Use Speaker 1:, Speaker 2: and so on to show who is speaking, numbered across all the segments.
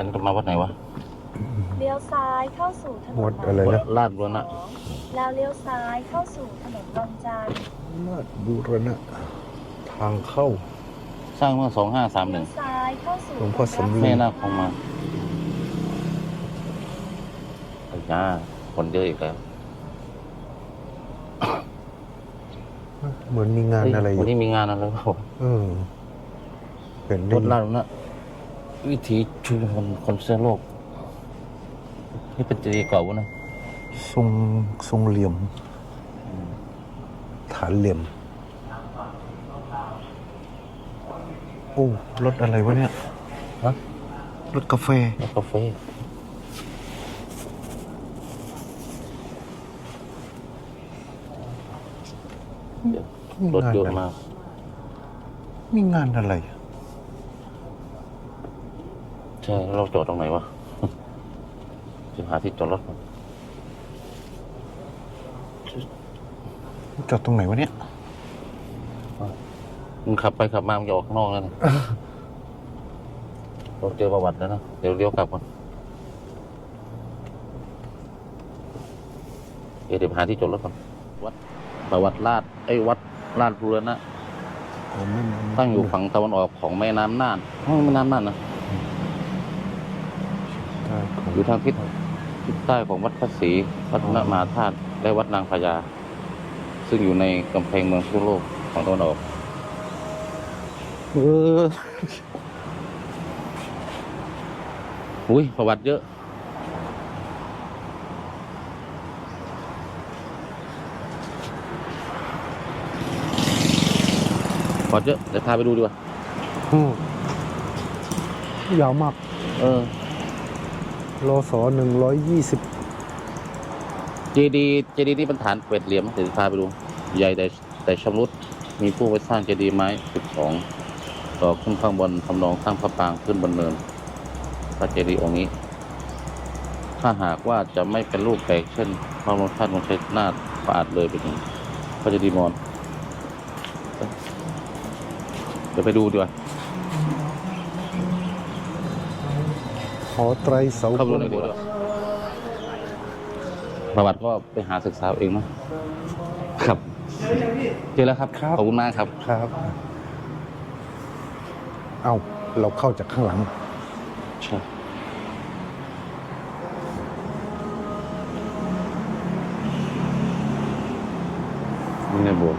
Speaker 1: อันนี้มาวัดไหนวะ
Speaker 2: เลี้ยวซ้ายเข้าสู่ถนน
Speaker 3: วัดอะไรนะ
Speaker 1: ลาดบุรณะ
Speaker 2: แล้วเลี้ยวซ้ายเข้าสู่ถนนบางจันทร์
Speaker 3: ลาดบุรณะทางเข้า
Speaker 1: สร้างเมื่อสองห้าสามห
Speaker 2: เลี้
Speaker 1: นึ่
Speaker 2: ย
Speaker 1: ง
Speaker 2: วซ้ายเข้าสู่
Speaker 3: หลวงพ่อสำลี
Speaker 1: แม่นาคคงมาไอ้ย่าคนเยอะอีกแล้ว
Speaker 3: เหมือนมีงานอะไรอ
Speaker 1: วัน
Speaker 3: ยู่
Speaker 1: นี้มีงานอะไรเปล่า
Speaker 3: เออเห็น
Speaker 1: ร
Speaker 3: ได้
Speaker 1: ถลาดบุรณะ วิถีชุมชนคนเสื้อโลก นี่เป็นเจดีย์เก่าวะนะ
Speaker 3: ทรงทรงเหลี่ยม ฐานเหลี่ยม โอ้รถอะไรวะเนี่ย
Speaker 1: ฮะ
Speaker 3: รถกาแฟ
Speaker 1: แล้วกาแฟเดี๋ยว
Speaker 3: มี
Speaker 1: รถ
Speaker 3: งาน
Speaker 1: เยอะ
Speaker 3: อะไร
Speaker 1: มาก
Speaker 3: มีงานอะไร
Speaker 1: ใช่แล้วเราจอดตรงไหนวะจะหาที่จอดรถก่อน
Speaker 3: จอดตรงไหนวะเนี่ย
Speaker 1: มึงขับไปขับมามึงจะออกข้างนอกแล้วนะเราเจอประวัติแล้วนะ เดี๋ยวเลี้ยวกลับก่อนเดี๋ยวเดี๋ยวหาที่จอดรถก่อน วัดประวัติลาดไอ้ยวัดลาดบุรณะ
Speaker 3: ผมไม่นำ
Speaker 1: ตั้งอยู่ฝั่งตะวันออกของแม่น้ำน่านห้องแม่น้ำน่านนะ
Speaker 3: ได้ข อง
Speaker 1: อยู่ทางทิศทิศใต้ของวัดพระศรีวัดนมหาธาตุและวัดนางพญาซึ่งอยู่ในกำแพงเมืองพิษณุโลกของตะวันออกเอออุ้ยประวัติเยอะ ประวัติเยอะเดี๋ยวพาไปดูดีกว่า
Speaker 3: อืมยาวมาก
Speaker 1: เออ
Speaker 3: รอสอหนึ่งร้อยยี่สิบ
Speaker 1: เจดีเจดีที่เป็นฐานเป็ดเหลี่ยมเดี๋ยวจะพาไปดู ใหญ่แต่แต่ชำรุด มีผู้ไปสร้างเจดีย์ไม้สิบสองต่อขึ้นข้างบนทำนองสร้างพระปางขึ้นบนเนินพระเจดีย์องค์นี้ ถ้าหากว่าจะไม่เป็นรูปแปลกเช่นพระบรมธาตุมงชัยนาถก็อาจเลยไปถึงพระเจดีย์มอญเดี๋ยวไปดูดีกว่า
Speaker 3: หอไตรเสา
Speaker 1: เข้าไปดูในอยดีกว่าประวัติก็ไปหาศึกษาเอาเองเนาะครับเจอแล้วครับ ขอบคุณมากครับ
Speaker 3: ครับ เอ้า เราเข้าจากข้างหลัง
Speaker 1: ใช่นี่ในโบสถ์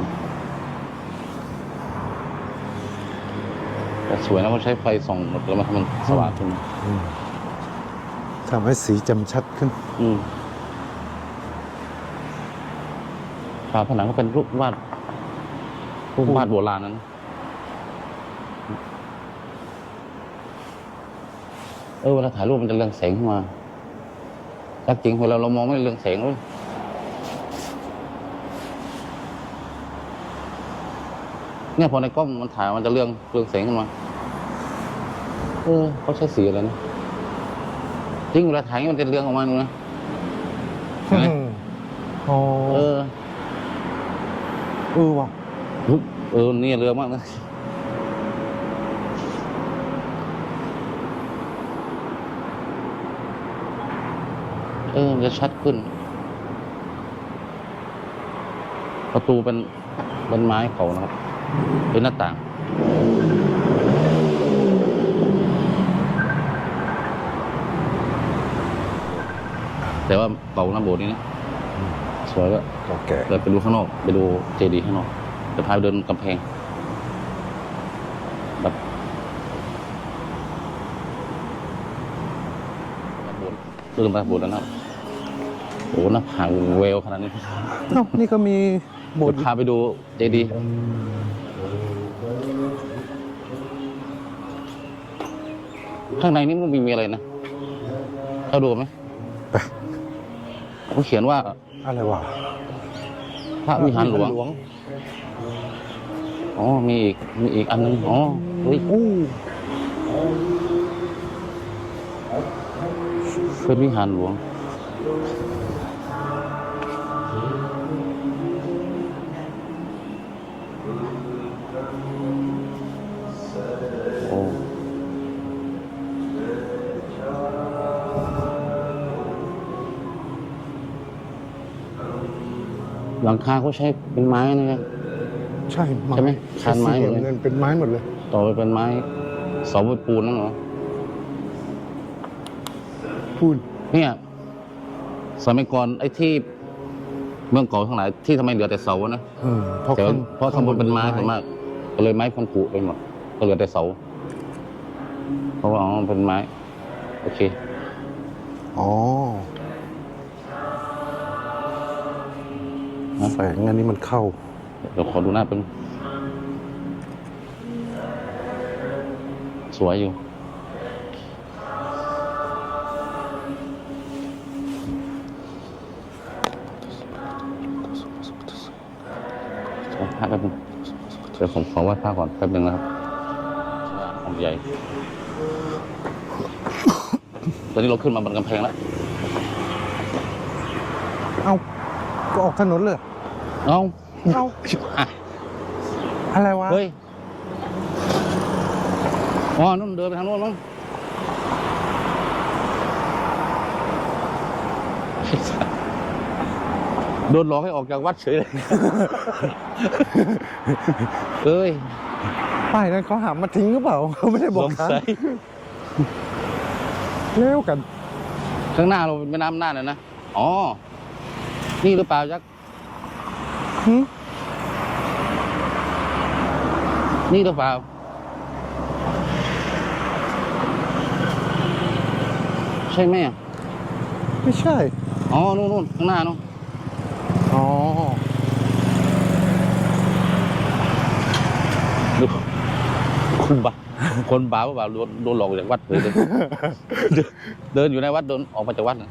Speaker 1: แต่สวยนะมันใช้ไฟส่องแล้วมันทำมันสว่างขึ้น
Speaker 3: อืม ทำให้สีจำชัดขึ้น
Speaker 1: อืมฝาผนังก็เป็นรูปวาดรูปวาดโบราณนั้น เออเวลาถ่ายรูปมันจะเรืองแสงขึ้นมาชัดจริงเวลาเรามองไม่เรืองแสงเลยเนี่ยพอในกล้องมันถ่ายมันจะเรื่องเรื่องแสงขึ้นมา เออเขาใช้สีอะไรนะ จริงเวลาถ่ายมันจะเรืองออกมาดูนะเห็นไหม
Speaker 3: อ๋อ
Speaker 1: เออ
Speaker 3: เออว่ะ
Speaker 1: ฮึบเออเนี่ยเรืองมากนะเออมันจะชัดขึ้น ประตูเป็นเป็นไม้เขานะครับเป็นหน้าต่าง แต่ว่าเป่าหน้าโบสถ์นี่นะสวยก็
Speaker 3: เก่าแก่
Speaker 1: เราไปดูข้างนอก ไปดูเจดีย์ข้างนอกจะพาไปเดินกำแพงแบบโบสถ์เดินไปโบสถ์แล้วนะโอ้โหหน้าผาเวลขนาดนี้
Speaker 3: เอ้านี่ก็มีโบส
Speaker 1: จะ
Speaker 3: ถ์
Speaker 1: พาไปดูเจดีย์ข้างในนี่มันมีมีอะไรนะเข้าดูไหม
Speaker 3: ไป
Speaker 1: เขาเขียนว่า
Speaker 3: อะไรวะ
Speaker 1: พระวิหารหลวงอ๋อมีอีกมีอีกอันนึงอ๋อเฮ้ย
Speaker 3: อู้
Speaker 1: เป็นวิหารหลวง หลังคาเขาใช้เป็นไม้นะครับ
Speaker 3: ใช่ไม้
Speaker 1: ใช่ไหมคานไม้หม
Speaker 3: สี
Speaker 1: ดเลย
Speaker 3: เงินเป็นไม้หมดเลย
Speaker 1: ต่อไปเป็นไม้เสาไม้ปูนนั่นเหรอ
Speaker 3: พูด
Speaker 1: เนี่ยสมัยก่อนไอ้ที่เมืองเก่าทั้งหลายที่ทำไมเหลือแต่เสาอะนะ
Speaker 3: เออเพราะ
Speaker 1: แต่ว่า
Speaker 3: ข้าง
Speaker 1: เพราะข้างบนเป็นไม้ส่วนมากก็เลยไม้คนผุไปหมดก็เหลือแต่เสาเพราะว่าอ๋อมันเป็นไม้ โอเค
Speaker 3: อ๋อ แสงอันนี้มันเข้า
Speaker 1: เดี๋ยวขอดูหน้าเป็นงสวยอยู่ขอพักแป๊บนึงเดี๋ยวผมขอไหว้พระก่อนแป๊บนึงนะครับองค์ใหญ่ ตอนนี้เราขึ้นมาบนกำแพงแล้ว
Speaker 3: เอาก็ออกถนนเลย
Speaker 1: เอ้า
Speaker 3: เอา
Speaker 1: อะ
Speaker 3: อะไรวะ
Speaker 1: เฮ้ย อ๋อนู่นเดินไปทางโน้นมั้งโดนหลอกให้ออกจากวัดเฉยเลย เอ้ย
Speaker 3: ป้ายนั้นเขาหามาทิ้งหรือเปล่าเขาไม่ได้บ
Speaker 1: ส
Speaker 3: อก
Speaker 1: ง
Speaker 3: ทาง
Speaker 1: สัย
Speaker 3: เร็วกัน
Speaker 1: ข้างหน้าเราเป็นแม่น้ำน่านนะนะ อ๋อ นี่หรือเปล่ายักษ์
Speaker 3: หึ
Speaker 1: นี่หรือเปล่าใช่ไหมอะ
Speaker 3: ไม่ใช่
Speaker 1: อ๋อ นู่นนู่นข้างหน้านู่น
Speaker 3: อ๋อ
Speaker 1: ดูคนบ้าคนบ้าเปล่าโดนโดนหลอกออกจากวัดเลยเดินเดินเดินอยู่ในวัดโดนออกมาจากวัดน่ะ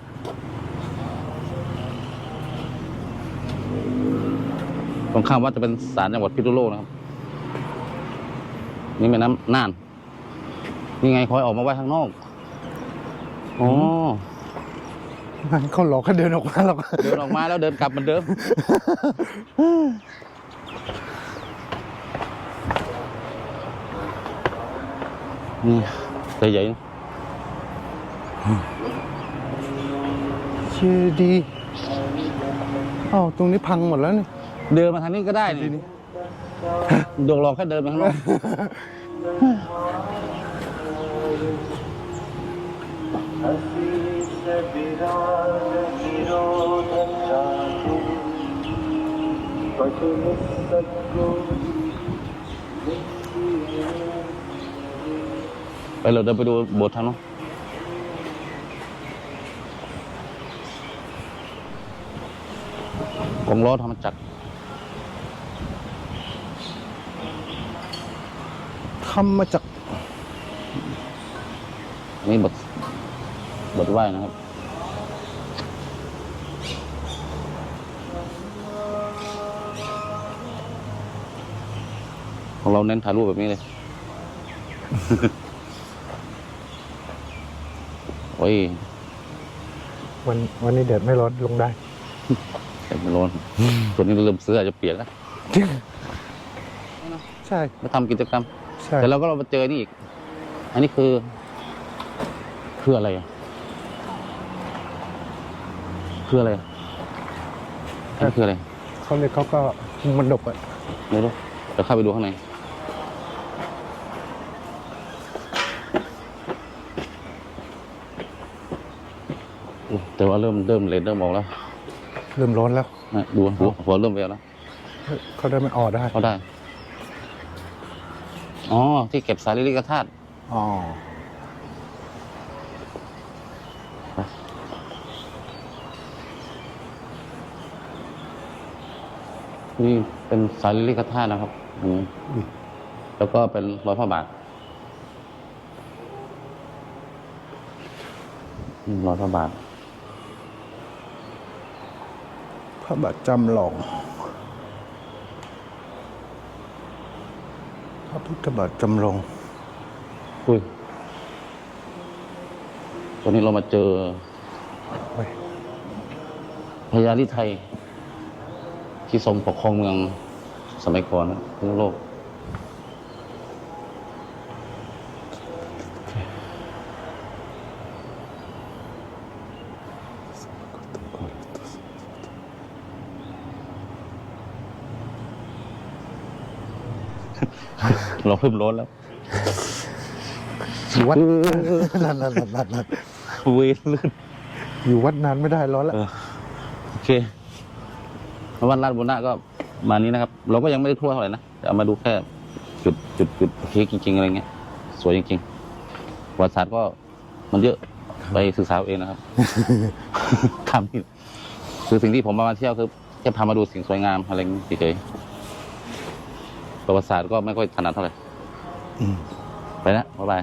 Speaker 1: ตรงข้ามวัดจะเป็นศาลจังหวัดพิษณุโลกนะครับ นี่แม่น้ำน่าน นี่ไงคอยออกมาไว้ข้างนอกอ๋อ
Speaker 3: เขาหลอกให้เดินออกมาหรอก
Speaker 1: เดินออกมาแล้วเดินกลับเหมือนเดิมนี่ใจใหญ่นะ
Speaker 3: เชดีอ้าวตรงนี้พังหมดแล้วนี่
Speaker 1: เดินมาทางนี้ก็ได้
Speaker 3: ที
Speaker 1: นี่
Speaker 3: นี้
Speaker 1: ดวงลองแค่เดินไปข้างนอกไปเราเดินไปดูโบสถ์ทางโน้นกองล้อธรรมจัก
Speaker 3: ทำมาจาก
Speaker 1: นี่บทบทไหว้นะครับ ของเราเน้นถ่ายรูปแบบนี้เลย โอ้ย
Speaker 3: วันวันนี้เด็ดไม่ร้อนลงได้
Speaker 1: เต็มร้อนส่วนนี้เราเริ่มซื้ออาจจะเปียกแล้ว
Speaker 3: ใช่
Speaker 1: มาทำกิจกรรม
Speaker 3: ใช่
Speaker 1: แต่เราก็เรามาเจอนี่อีก อันนี้คือ คืออะไรอะคืออะไรอะอันนี้คืออะไร
Speaker 3: เขาเลยเขาก็มันดบอะ
Speaker 1: ไม่รู้เดี๋ยวเข้าไปดูข้างในแต่ว่าเริ่มเริ่มเลนเริ่มออกแล้ว
Speaker 3: เริ่มร้อนแล้ว
Speaker 1: นะดูหัวหัวเริ่มแววแล้ว
Speaker 3: เขาได้ไม่ออกได้
Speaker 1: เขาได้ อ๋อ ที่เก็บสารีริกธาตุ
Speaker 3: อ๋อ
Speaker 1: นี่เป็นสารีริกธาตุนะครับอันนี้แล้วก็เป็นร้อยพระบาทอืมร้อยพระบาท
Speaker 3: พระบาทจำลอง พระพุทธบาทจำลอง
Speaker 1: อุ้ยตอนนี้เรามาเจอ
Speaker 3: เฮ้ย
Speaker 1: พญาลิไทยที่ทรงปกครองเมืองสมัยก่อนนะทั่วโลก เราเพิ่มร้อนแล้ว
Speaker 3: อยู่วัดนั่นนั่นนั่นนั่นนั่น
Speaker 1: เวรลื่น
Speaker 3: อยู่วัดนานไม่ได้ร้อนแล้ว
Speaker 1: เออโอเควันลาดบุญนาก็มานี้นะครับ เราก็ยังไม่ได้ทั่วเท่าไหร่นะแต่เอามาดูแค่จุดจุดจุดพีคจริงๆอะไรเงี้ย สวยจริงๆประวัติศาสตร์ก็มันเยอะไปศึกษาเอาเองนะครับทำนี่คือสิ่งที่ผมมาเที่ยวคือแค่พามาดูสิ่งสวยงามอะไรอย่างนี้เฉยๆ ประวัติศาสตร์ก็ไม่ค่อยถนัดเท่าไหร่
Speaker 3: อืม
Speaker 1: ไปนะบ๊ายบาย